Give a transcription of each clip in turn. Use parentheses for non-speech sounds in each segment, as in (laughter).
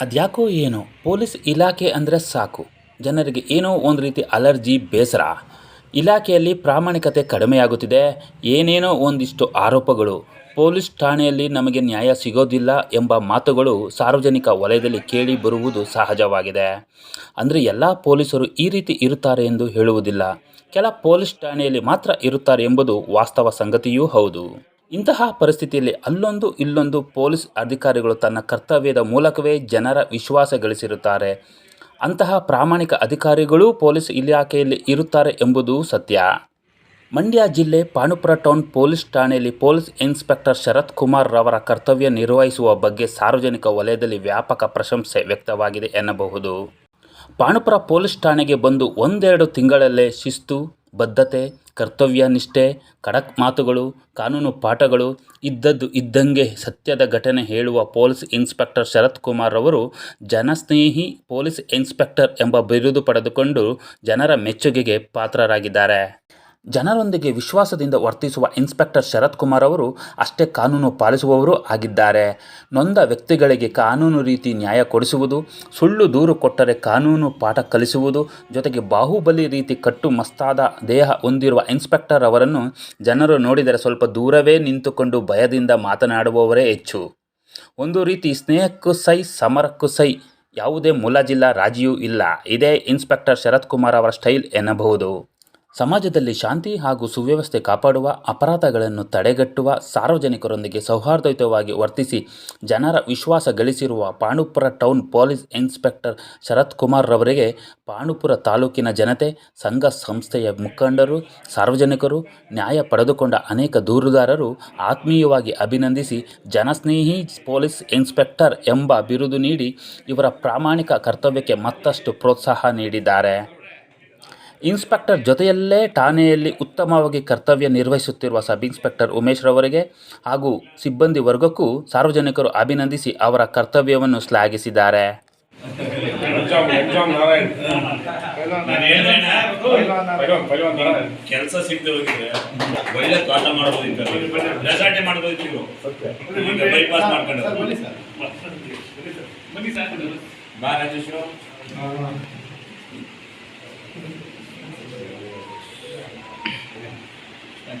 ಅದ್ಯಾಕೋ ಏನೋ, ಪೊಲೀಸ್ ಇಲಾಖೆ ಅಂದರೆ ಸಾಕು. ಜನರಿಗೆ ಏನೋ ಒಂದು ರೀತಿ ಅಲರ್ಜಿ, ಬೇಸರ. ಇಲಾಖೆಯಲ್ಲಿ ಪ್ರಾಮಾಣಿಕತೆ ಕಡಿಮೆಯಾಗುತ್ತಿದೆ. ಏನೇನೋ ಒಂದಿಷ್ಟು ಆರೋಪಗಳು. ಪೊಲೀಸ್ ಠಾಣೆಯಲ್ಲಿ ನಮಗೆ ನ್ಯಾಯ ಸಿಗೋದಿಲ್ಲ ಎಂಬ ಮಾತುಗಳು ಸಾರ್ವಜನಿಕ ವಲಯದಲ್ಲಿ ಕೇಳಿ ಬರುವುದು ಸಹಜವಾಗಿದೆ. ಅಂದರೆ ಎಲ್ಲ ಪೊಲೀಸರು ಈ ರೀತಿ ಇರುತ್ತಾರೆ ಎಂದು ಹೇಳುವುದಿಲ್ಲ. ಕೆಲ ಪೊಲೀಸ್ ಠಾಣೆಯಲ್ಲಿ ಮಾತ್ರ ಇರುತ್ತಾರೆ ಎಂಬುದು ವಾಸ್ತವ ಸಂಗತಿಯೂ ಹೌದು. ಇಂತಹ ಪರಿಸ್ಥಿತಿಯಲ್ಲಿ ಅಲ್ಲೊಂದು ಇಲ್ಲೊಂದು ಪೊಲೀಸ್ ಅಧಿಕಾರಿಗಳು ತನ್ನ ಕರ್ತವ್ಯದ ಮೂಲಕವೇ ಜನರ ವಿಶ್ವಾಸ ಗಳಿಸಿರುತ್ತಾರೆ. ಅಂತಹ ಪ್ರಾಮಾಣಿಕ ಅಧಿಕಾರಿಗಳು ಪೊಲೀಸ್ ಇಲಾಖೆಯಲ್ಲಿ ಇರುತ್ತಾರೆ ಎಂಬುದು ಸತ್ಯ. ಮಂಡ್ಯ ಜಿಲ್ಲೆ ಪಾಣುಪುರ ಟೌನ್ ಪೊಲೀಸ್ ಠಾಣೆಯಲ್ಲಿ ಪೊಲೀಸ್ ಇನ್ಸ್ಪೆಕ್ಟರ್ ಶರತ್ ಕುಮಾರ್ ರವರ ಕರ್ತವ್ಯ ನಿರ್ವಹಿಸುವ ಬಗ್ಗೆ ಸಾರ್ವಜನಿಕ ವಲಯದಲ್ಲಿ ವ್ಯಾಪಕ ಪ್ರಶಂಸೆ ವ್ಯಕ್ತವಾಗಿದೆ ಎನ್ನಬಹುದು. ಪಾಣುಪುರ ಪೊಲೀಸ್ ಠಾಣೆಗೆ ಬಂದು ಒಂದೆರಡು ತಿಂಗಳಲ್ಲೇ ಶಿಸ್ತು, ಬದ್ಧತೆ ಕರ್ತವ್ಯ ನಿಷ್ಠೆ ಖಡಕ್ ಮಾತುಗಳು, ಕಾನೂನು ಪಾಠಗಳು ಇದ್ದದ್ದು ಇದ್ದಂಗೆ ಸತ್ಯದ ಘಟನೆ ಹೇಳುವ ಪೊಲೀಸ್ ಇನ್ಸ್ಪೆಕ್ಟರ್ ಶರತ್ ಕುಮಾರ್ ಅವರು ಜನಸ್ನೇಹಿ ಪೊಲೀಸ್ ಇನ್ಸ್ಪೆಕ್ಟರ್ ಎಂಬ ಬಿರುದು ಪಡೆದುಕೊಂಡು ಜನರ ಮೆಚ್ಚುಗೆಗೆ ಪಾತ್ರರಾಗಿದ್ದಾರೆ. ಜನರೊಂದಿಗೆ ವಿಶ್ವಾಸದಿಂದ ವರ್ತಿಸುವ ಇನ್ಸ್ಪೆಕ್ಟರ್ ಶರತ್ ಕುಮಾರ್ ಅವರು ಅಷ್ಟೇ ಕಾನೂನು ಪಾಲಿಸುವವರೂ ಆಗಿದ್ದಾರೆ. ನೊಂದ ವ್ಯಕ್ತಿಗಳಿಗೆ ಕಾನೂನು ರೀತಿ ನ್ಯಾಯ ಕೊಡಿಸುವುದು, ಸುಳ್ಳು ದೂರು ಕೊಟ್ಟರೆ ಕಾನೂನು ಪಾಠ ಕಲಿಸುವುದು, ಜೊತೆಗೆ ಬಾಹುಬಲಿ ರೀತಿ ಕಟ್ಟು ಮಸ್ತಾದ ದೇಹ ಹೊಂದಿರುವ ಇನ್ಸ್ಪೆಕ್ಟರ್ ಅವರನ್ನು ಜನರು ನೋಡಿದರೆ ಸ್ವಲ್ಪ ದೂರವೇ ನಿಂತುಕೊಂಡು ಭಯದಿಂದ ಮಾತನಾಡುವವರೇ ಹೆಚ್ಚು. ಒಂದು ರೀತಿ ಸ್ನೇಹಕ್ಕೂ ಸೈ, ಸಮರಕ್ಕೂ ಸೈ, ಯಾವುದೇ ಮುಲಾಜಿಲ್ಲ ರಾಜಿಯೂ ಇಲ್ಲ. ಇದೇ ಇನ್ಸ್ಪೆಕ್ಟರ್ ಶರತ್ ಕುಮಾರ್ ಅವರ ಸ್ಟೈಲ್ ಎನ್ನಬಹುದು. ಸಮಾಜದಲ್ಲಿ ಶಾಂತಿ ಹಾಗೂ ಸುವ್ಯವಸ್ಥೆ ಕಾಪಾಡುವ, ಅಪರಾಧಗಳನ್ನು ತಡೆಗಟ್ಟುವ, ಸಾರ್ವಜನಿಕರೊಂದಿಗೆ ಸೌಹಾರ್ದಯುತವಾಗಿ ವರ್ತಿಸಿ ಜನರ ವಿಶ್ವಾಸ ಗಳಿಸಿರುವ Pandupura town police inspector Sharath Kumar ರವರಿಗೆ ಪಾಂಡುಪುರ ತಾಲೂಕಿನ ಜನತೆ, ಸಂಘ ಸಂಸ್ಥೆಯ ಮುಖಂಡರು, ಸಾರ್ವಜನಿಕರು, ನ್ಯಾಯ ಪಡೆದುಕೊಂಡ ಅನೇಕ ದೂರುದಾರರು ಆತ್ಮೀಯವಾಗಿ ಅಭಿನಂದಿಸಿ ಜನಸ್ನೇಹಿ ಪೊಲೀಸ್ ಇನ್ಸ್ಪೆಕ್ಟರ್ ಎಂಬ ಬಿರುದು ನೀಡಿ ಇವರ ಪ್ರಾಮಾಣಿಕ ಕರ್ತವ್ಯಕ್ಕೆ ಮತ್ತಷ್ಟು ಪ್ರೋತ್ಸಾಹ ನೀಡಿದ್ದಾರೆ. ಇನ್ಸ್ಪೆಕ್ಟರ್ ಜೊತೆಯಲ್ಲೇ ಠಾಣೆಯಲ್ಲಿ ಉತ್ತಮವಾಗಿ ಕರ್ತವ್ಯ ನಿರ್ವಹಿಸುತ್ತಿರುವ ಸಬ್ ಇನ್ಸ್ಪೆಕ್ಟರ್ ಉಮೇಶ್ ರವರಿಗೆ ಹಾಗೂ ಸಿಬ್ಬಂದಿ ವರ್ಗಕ್ಕೂ ಸಾರ್ವಜನಿಕರು ಅಭಿನಂದಿಸಿ ಅವರ ಕರ್ತವ್ಯವನ್ನು ಶ್ಲಾಘಿಸಿದ್ದಾರೆ. ಕೆಲಸ ಸಿಗದೆ ಹೋಗಿದ್ರೆ ಒಳ್ಳೆ ತೋಟ ಬೈಪಾಸ್ ಮಾಡ್ಕೊಂಡು ಬಾ ರಾಜೇಶು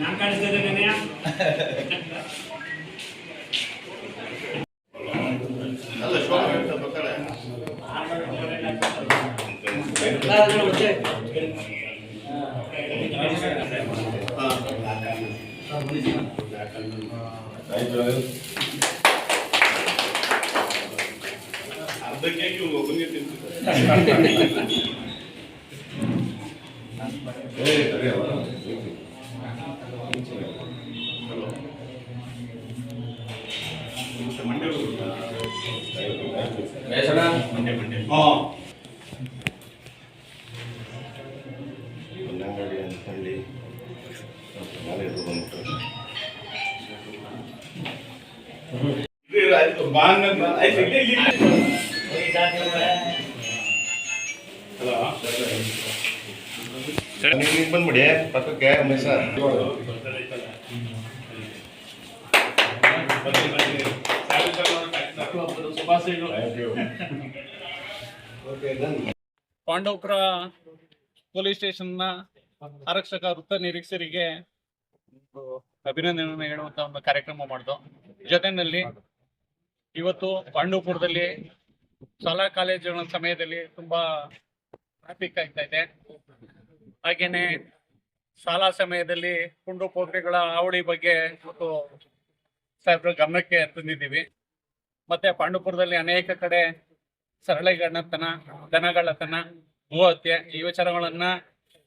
ನಾನು ಕಾಣಿಸ್ತಾ ಇದ್ದೇನೆ (laughs) ಅರ್ಧಕ್ಕೆ ಇವ್ನು ಒಬ್ಬನಿಗೆ ತಿಂತಿದ್ದ ಹೊನ್ನಂಗಡಿ ಬಂದ್ಬಿಡಿ ಪಕ್ಕಕ್ಕೆ ಪಾಂಡವಪುರ ಪೊಲೀಸ್ ಸ್ಟೇಷನ್ನ ಆರಕ್ಷಕ ವೃತ್ತ ನಿರೀಕ್ಷರಿಗೆ ಅಭಿನಂದನೆಯನ್ನು ಅಭಿನಂದನೆ ಹೇಳುವಂತ ಒಂದು ಕಾರ್ಯಕ್ರಮ ಮಾಡಿದ್ರು ಜೊತೆನಲ್ಲಿ ಇವತ್ತು ಪಾಂಡವಪುರದಲ್ಲಿ ಶಾಲಾ ಕಾಲೇಜುಗಳ ಸಮಯದಲ್ಲಿ ತುಂಬಾ ಟ್ರಾಫಿಕ್ ಆಗ್ತಾ ಇದೆ. ಹಾಗೇನೆ ಶಾಲಾ ಸಮಯದಲ್ಲಿ ಕುಂಡು ಪೋಖ್ರಿಗಳ ಹಾವಳಿ ಬಗ್ಗೆ ಇವತ್ತು ಸಾಹೇಬ್ರ ಗಮನಕ್ಕೆ ತಂದಿದ್ದೀವಿ. ಮತ್ತೆ ಪಾಂಡವಪುರದಲ್ಲಿ ಅನೇಕ ಕಡೆ ಸರಳೆಗಣ್ಣತನ ದನಗಳತನ ಗೋಹತ್ಯೆ ಈ ವಿಚಾರಗಳನ್ನ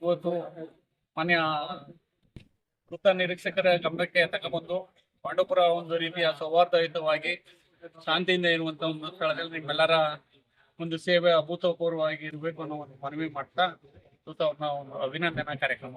ಇವತ್ತು ಮನೆಯ ವೃತ್ತ ನಿರೀಕ್ಷಕರ ಗಮನಕ್ಕೆ ತಗೊಂಡ್ಬಂದು ಪಾಂಡವಪುರ ಒಂದು ರೀತಿಯ ಸೌಹಾರ್ದಯುತವಾಗಿ ಶಾಂತಿಯಿಂದ ಇರುವಂತ ಒಂದು ಸ್ಥಳದಲ್ಲಿ ನಿಮ್ಮೆಲ್ಲರ ಒಂದು ಸೇವೆ ಅಭೂತಪೂರ್ವವಾಗಿ ಇರಬೇಕು ಅನ್ನೋ ಒಂದು ಮನವಿ ಮಾಡ್ತಾ ಅವ್ರನ್ನ ಒಂದು ಅಭಿನಂದನಾ ಕಾರ್ಯಕ್ರಮ